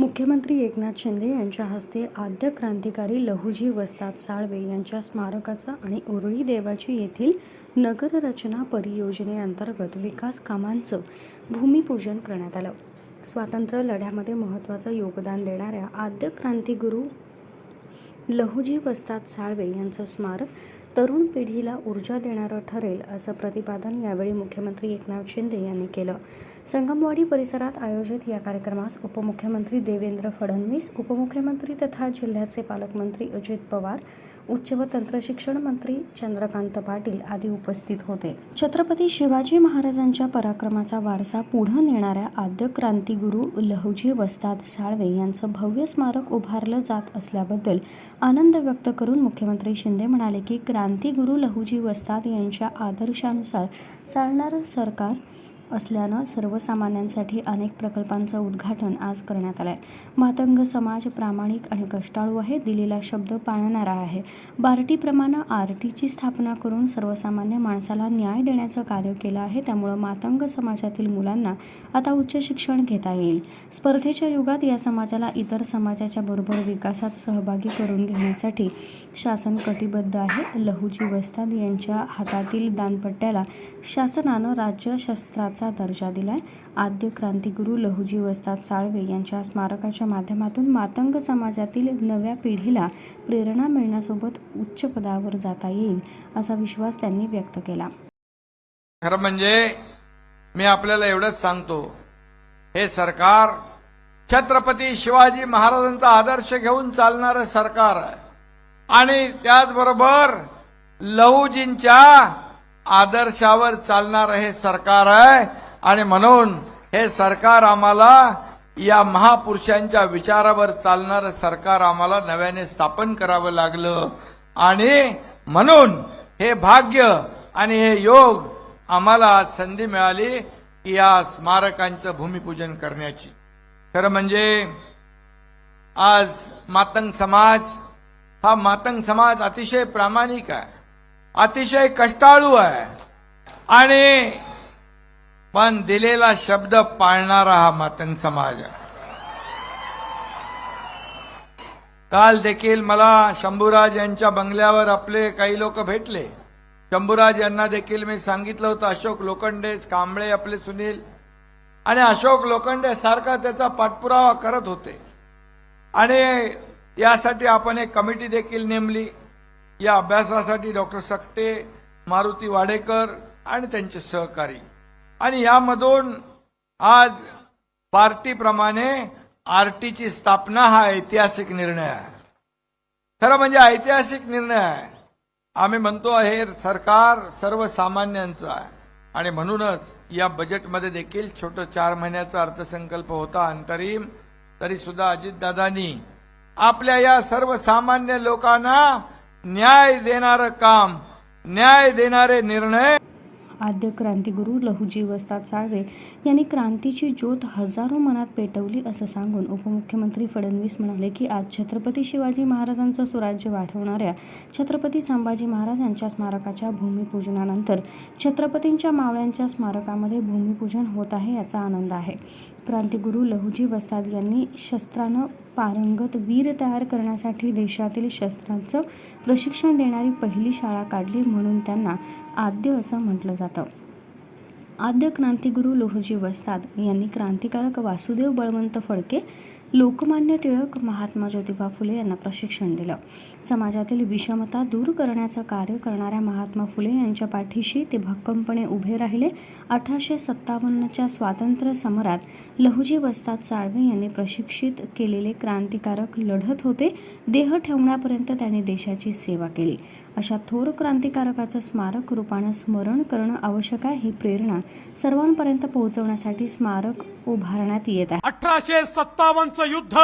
मुख्यमंत्री एकनाथ शिंदे यांच्या हस्ते आद्य क्रांतिकारी लहुजी वस्ताद साळवे यांच्या स्मारकाचं आणि उरळी देवाची येथील नगररचना परियोजनेअंतर्गत विकास कामांचं भूमिपूजन करण्यात आलं. स्वातंत्र्य लढ्यामध्ये महत्त्वाचं योगदान देणाऱ्या आद्य क्रांतिगुरू लहुजी वस्ताद साळवे यांचं स्मारक तरुण पिढीला ऊर्जा देणारं ठरेल असं प्रतिपादन यावेळी मुख्यमंत्री एकनाथ शिंदे यांनी केलं. संगमवाडी परिसरात आयोजित या कार्यक्रमास उपमुख्यमंत्री देवेंद्र फडणवीस उपमुख्यमंत्री तथा जिल्ह्याचे पालकमंत्री अजित पवार उच्च व तंत्रशिक्षण मंत्री चंद्रकांत पाटील आदी उपस्थित होते. छत्रपती शिवाजी महाराजांच्या पराक्रमाचा वारसा पुढं नेणाऱ्या आद्य क्रांतीगुरू लहुजी वस्ताद साळवे यांचं भव्य स्मारक उभारलं जात असल्याबद्दल आनंद व्यक्त करून मुख्यमंत्री शिंदे म्हणाले की क्रांतीगुरू लहुजी वस्ताद यांच्या आदर्शानुसार चालणारं सरकार असल्यानं सर्वसामान्यांसाठी अनेक प्रकल्पांचं उद्घाटन आज करण्यात आलं आहे मातंग समाज प्रामाणिक आणि कष्टाळू आहे दिलेला शब्द पाळणारा आहे. बार्टीप्रमाणे आरटीची स्थापना करून सर्वसामान्य माणसाला न्याय देण्याचं कार्य केलं आहे त्यामुळं मातंग समाजातील मुलांना आता उच्च शिक्षण घेता येईल. स्पर्धेच्या युगात या समाजाला इतर समाजाच्या बरोबर विकासात सहभागी करून घेण्यासाठी शासन कटिबद्ध आहे. लहुजी वस्ताद यांच्या हातातील दानपट्ट्याला शासनानं राज्य शस्त्राचा दर्जा दिलाय. आद्य क्रांतिगुरू लहुजी वस्ताद साळवे यांच्या स्मारकाच्या माध्यमातून मातंग समाजातील नव्या पिढीला प्रेरणा मिळण्यासोबत उच्च पदावर जाता येईल असा विश्वास त्यांनी व्यक्त केला. खरं म्हणजे मी आपल्याला एवढंच सांगतो हे सरकार छत्रपती शिवाजी महाराजांचा आदर्श घेऊन चालणारं सरकार आहे. आणि त्याचबरोबर लहुजींच्या आदर्शावर चालणारं हे सरकार आहे आणि म्हणून हे सरकार आम्हाला या महापुरुषांच्या विचारावर चालणारं सरकार आम्हाला नव्याने स्थापन करावं लागलं. आणि म्हणून हे भाग्य आणि हे योग आम्हाला आज संधी मिळाली की या स्मारकांचं भूमिपूजन करण्याची. खरं म्हणजे आज मातंग समाज हा मातंग समाज अतिशय प्रामाणिक आहे. अतिशय कष्टाळू आहे. आणि पण दिलेला शब्द पाळणारा हा मातंग समाज आहे. काल देखील मला शंभूराज यांच्या बंगल्यावर आपले काही लोक भेटले. शंभूराज यांना देखील मी सांगितलं होतं अशोक लोखंडे कांबळे आपले सुनील. आणि अशोक लोखंडे सारखा त्याचा पाठपुरावा करत होते. आणि यासाठी आपण एक कमिटी देखील नेमली. या अभ्यासासाठी डॉक्टर सकटे मारुती वाडेकर आणि त्यांचे सहकारी. आणि यामधून आज पार्टीप्रमाणे आरटीची स्थापना हा ऐतिहासिक निर्णय आहे. खरं म्हणजे ऐतिहासिक निर्णय आहे. आम्ही म्हणतो हे सरकार सर्वसामान्यांचं आहे. आणि म्हणूनच या बजेटमध्ये देखील छोटं चार महिन्याचा अर्थसंकल्प होता अंतरिम तरी सुद्धा अजितदादांनी आपल्या या सर्वसामान्य लोकांना न्याय देणारं काम न्याय देणारे निर्णय आद्य क्रांतिगुरू लहुजी वस्ताद साळवे यांनी क्रांतीची ज्योत हजारो मनात पेटवली असं सांगून उपमुख्यमंत्री फडणवीस म्हणाले की आज छत्रपती शिवाजी महाराजांचं स्वराज्य वाढवणाऱ्या छत्रपती संभाजी महाराज यांच्या स्मारकाच्या भूमिपूजनानंतर छत्रपतींच्या मावळ्यांच्या स्मारकामध्ये भूमिपूजन होत आहे याचा आनंद आहे. क्रांतिगुरू लहुजी वस्ताद यांनी शस्त्रानं पारंगत वीर तयार करण्यासाठी देशातील शस्त्रांचं प्रशिक्षण देणारी पहिली शाळा काढली म्हणून त्यांना आद्य असं म्हटलं जातं. आद्य क्रांतिगुरू लोहजी वस्ताद यांनी क्रांतिकारक वासुदेव बळवंत फडके लोकमान्य टिळक महात्मा ज्योतिबा फुले यांना प्रशिक्षण दिलं. समाजातील विषमता दूर करण्याचं कार्य करणाऱ्या महात्मा फुले यांच्या पाठीशी ते भक्कमपणे उभे राहिले. अठराशे सत्तावन्नच्या स्वातंत्र्य समरात लहुजी वस्ताद साळवे यांनी प्रशिक्षित केलेले क्रांतिकारक लढत होते. देह ठेवण्यापर्यंत त्यांनी देशाची सेवा केली. अशा थोर क्रांतिकारकाचं स्मारक रूपानं स्मरण करणं आवश्यक आहे ही प्रेरणा सर्वांपर्यंत पोहोचवण्यासाठी स्मारक उभारण्यात येत आहे. अठराशे सत्तावन्नचं युद्ध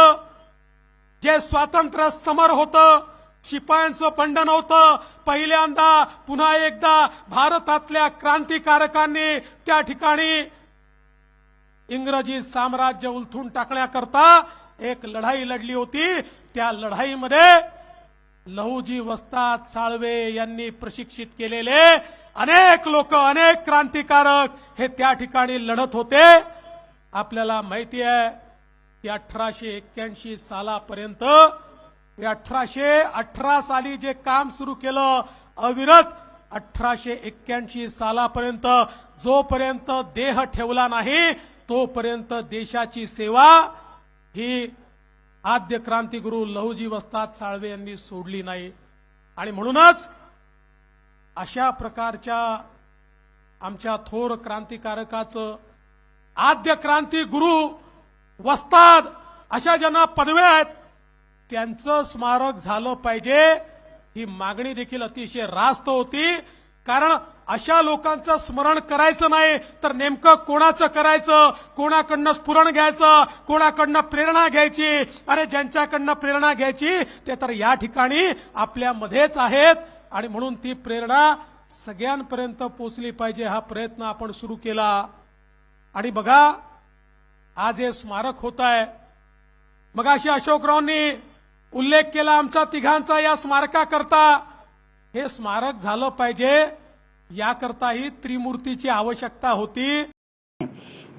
जे स्वातंत्र्य समर होतं शिपायांचं बंधन होतं पहिल्यांदा पुन्हा एकदा भारतातल्या क्रांतिकारकांनी त्या ठिकाणी इंग्रजी साम्राज्य उलथून टाकण्याकरता एक लढाई लढली होती. त्या लढाईमध्ये लहूजी वस्ताद साळवे यांनी प्रशिक्षित केलेले अनेक लोक अनेक क्रांतिकारक हे त्या ठिकाणी लढत होते. आपल्याला माहिती आहे की अठराशे एक्क्याऐंशी सालापर्यंत अठराशे अठरा साली जे काम सुरू केलं अविरत अठराशे एक्क्याऐंशी सालापर्यंत जोपर्यंत देह ठेवला नाही तोपर्यंत देशाची सेवा ही आद्य क्रांतीगुरु लहुजी वस्ताद साळवे यांनी सोडली नाही. आणि म्हणूनच अशा प्रकारच्या आमच्या थोर क्रांतिकारकाचं आद्य क्रांती गुरु वस्ताद अशा ज्यांना पदव्या आहेत त्यांचं स्मारक झालं पाहिजे. ही मागणी देखील अतिशय रास्त होती. कारण अशा लोकांचं स्मरण करायचं नाही तर नेमकं कोणाचं करायचं? कोणाकडनं स्फुरण घ्यायचं? कोणाकडनं प्रेरणा घ्यायची? अरे ज्यांच्याकडनं प्रेरणा घ्यायची ते तर या ठिकाणी आपल्यामध्येच आहेत. आणि म्हणून ती प्रेरणा सगळ्यांपर्यंत पोचली पाहिजे हा प्रयत्न आपण सुरू केला. आणि बघा आज हे स्मारक होत आहे मग अशी अशोकरावांनी उल्लेख केला आमचा तिघांचा या स्मारकाकरता. हे स्मारक झालं पाहिजे. याकरताही त्रिमूर्तीची आवश्यकता होती.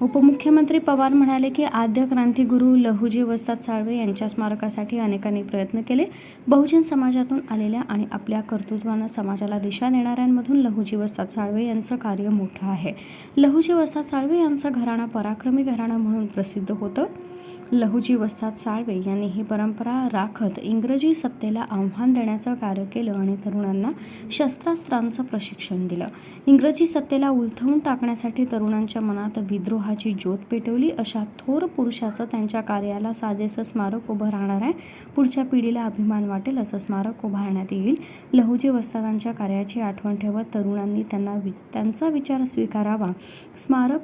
उपमुख्यमंत्री पवार म्हणाले की आद्य क्रांतीगुरू लहुजी वस्ताद साळवे यांच्या स्मारकासाठी अनेकांनी प्रयत्न केले. बहुजन समाजातून आलेल्या आणि आपल्या कर्तृत्वानं समाजाला दिशा देणाऱ्यांमधून लहुजी वस्ताद साळवे यांचं कार्य मोठं आहे. लहुजी वस्ताद साळवे यांचं घराणं पराक्रमी घराणं म्हणून प्रसिद्ध होतं. लहुजी वस्ताद साळवे यांनी ही परंपरा राखत इंग्रजी सत्तेला आव्हान देण्याचं कार्य केलं आणि तरुणांना शस्त्रास्त्रांचं प्रशिक्षण दिलं. इंग्रजी सत्तेला उलथवून टाकण्यासाठी तरुणांच्या मनात विद्रोहाची ज्योत पेटवली अशा थोर पुरुषाचं त्यांच्या कार्याला साजेसं स्मारक उभं राहणार आहे. पुढच्या पिढीला अभिमान वाटेल असं स्मारक उभारण्यात येईल. लहुजी वस्तादांच्या कार्याची आठवण ठेवत तरुणांनी त्यांना वि त्यांचा विचार स्वीकारावा. स्मारक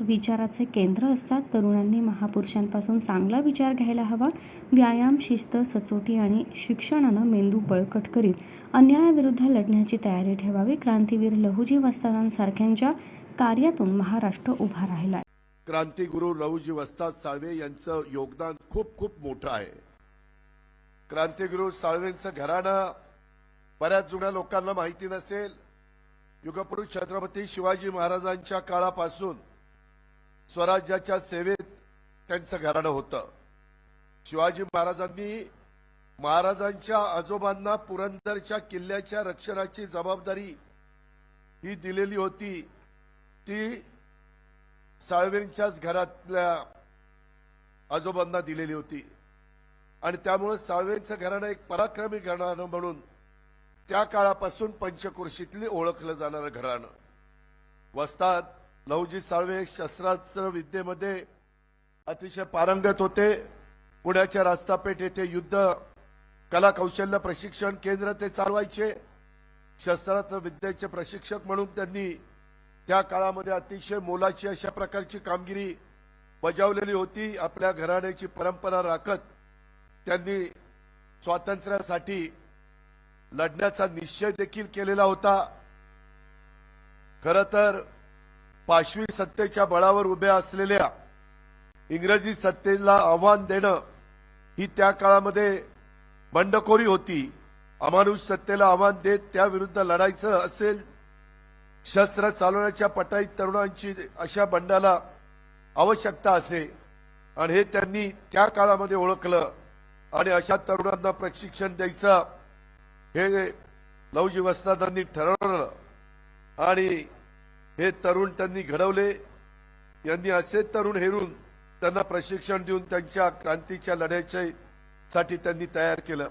विचाराचे केंद्र असतात. तरुणांनी महापुरुषांपासून चांगला विचार घ्यायला हवा. व्यायाम शिस्त सचोटी आणि शिक्षणानं मेंदू बळकट करीत अन्यायाविरुद्ध लढण्याची तयारी ठेवावी. क्रांतीवीर लहुजी वस्तादांसारख्यांच्या कार्यातून महाराष्ट्र उभा राहिला क्रांतिगुरु लहुजी वस्ताद साळवे यांचं योगदान खूप खूप मोठं आहे. क्रांतिगुरु साळवेंचं घराणं बऱ्याच जुन्या लोकांना माहिती नसेल. युगपुरुष छत्रपती शिवाजी महाराजांच्या काळापासून स्वराज्याच्या सेवेत त्यांचं घराणं होतं. शिवाजी महाराजांनी महाराजांच्या आजोबांना पुरंदरच्या किल्ल्याच्या रक्षणाची जबाबदारी ही दिलेली होती. ती साळवेंच्याच घरातल्या आजोबांना दिलेली होती. आणि त्यामुळं साळवेंचं घराणं एक पराक्रमी घराणं म्हणून त्या काळापासून पंचकृषीतली ओळखलं जाणारं घराणं. वस्तात लहुजी साळवे शस्त्रास्त्र विद्येमध्ये अतिशय पारंगत होते. पुण्याच्या रास्तापेठ येथे युद्ध कला कौशल्य प्रशिक्षण केंद्र ते चालवायचे. शस्त्रास्त्र विद्येचे प्रशिक्षक म्हणून त्यांनी त्या काळामध्ये अतिशय मोलाची अशा प्रकारची कामगिरी बजावलेली होती. आपल्या घराण्याची परंपरा राखत त्यांनी स्वातंत्र्यासाठी लढण्याचा निश्चय देखील केलेला होता. खर तर पाशवी सत्तेच्या बळावर उभ्या असलेल्या इंग्रजी सत्तेला आव्हान देणं ही त्या काळामध्ये बंडखोरी होती. अमानुष सत्तेला आव्हान देत त्याविरुद्ध लढायचं असेल शस्त्र चालवण्याच्या पटाईत तरुणांची अशा बंडाला आवश्यकता असे. आणि हे त्यांनी त्या काळामध्ये ओळखलं. आणि अशा तरुणांना प्रशिक्षण द्यायचं हे लवजी वस्तादांनी ठरवलं. आणि हे तरुण त्यांनी घडवले. यांनी असे तरुण हेरून त्यांना प्रशिक्षण देऊन त्यांच्या क्रांतीच्या लढ्याच्या साठी त्यांनी तयार केलं.